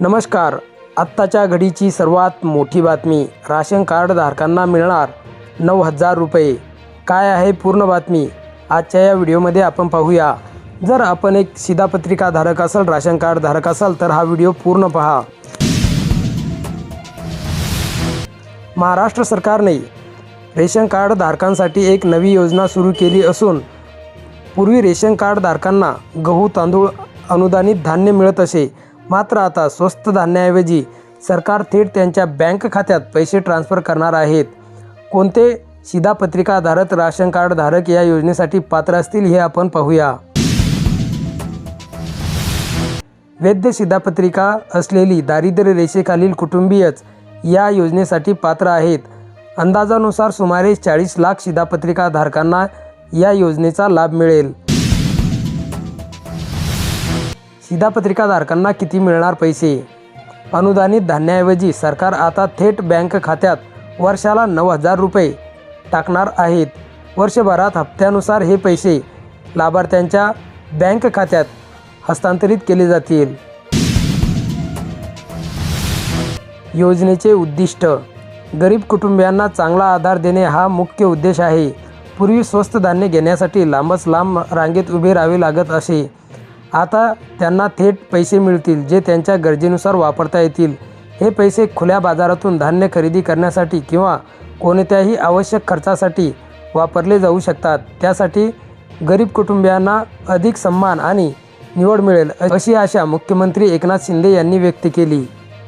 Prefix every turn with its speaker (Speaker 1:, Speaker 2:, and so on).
Speaker 1: नमस्कार. आत्ताच्या घडीची सर्वात मोठी बातमी राशन कार्ड धारकांना मिळणार नऊ हजार रुपये. काय आहे पूर्ण बातमी? आजच्या या व्हिडिओमध्ये आपण पाहूया. जर आपण एक शिधापत्रिका धारक असाल राशन कार्ड धारक असाल तर हा व्हिडिओ पूर्ण पहा. महाराष्ट्र सरकारने रेशन कार्ड धारकांसाठी एक नवी योजना सुरू केली असून पूर्वी रेशन कार्ड धारकांना गहू तांदूळ अनुदानित धान्य मिळत असे. मात्र आता स्वस्त धान्याऐवजी सरकार थेट त्यांच्या बँक खात्यात पैसे ट्रान्स्फर करणार आहेत. कोणते शिधापत्रिकाधारक राशन कार्ड धारक या योजनेसाठी पात्र असतील हे आपण पाहूया. वैद्य शिधापत्रिका असलेली दारिद्र्य रेषेखालील कुटुंबीयच या योजनेसाठी पात्र आहेत. अंदाजानुसार सुमारे चाळीस लाख शिधापत्रिका धारकांना या योजनेचा लाभ मिळेल. शिधापत्रिकाधारकांना किती मिळणार पैसे? अनुदानित धान्याऐवजी सरकार आता थेट बँक खात्यात वर्षाला नऊ हजार रुपये टाकणार आहेत. वर्षभरात हप्त्यानुसार हे पैसे लाभार्थ्यांच्या बँक खात्यात हस्तांतरित केले जातील. योजनेचे उद्दिष्ट. गरीब कुटुंबियांना चांगला आधार देणे हा मुख्य उद्देश आहे. पूर्वी स्वस्त धान्य घेण्यासाठी लांबच लांब रांगेत उभे राहावे लागत असे. आता त्यांना थेट पैसे मिळतील जे त्यांच्या गरजेनुसार वापरता येतील. हे पैसे खुल्या बाजारातून धान्य खरेदी करण्यासाठी किंवा कोणत्याही आवश्यक खर्चासाठी वापरले जाऊ शकतात. त्यासाठी गरीब कुटुंबियांना अधिक सन्मान आणि निवड मिळेल अशी आशा मुख्यमंत्री एकनाथ शिंदे यांनी व्यक्त केली.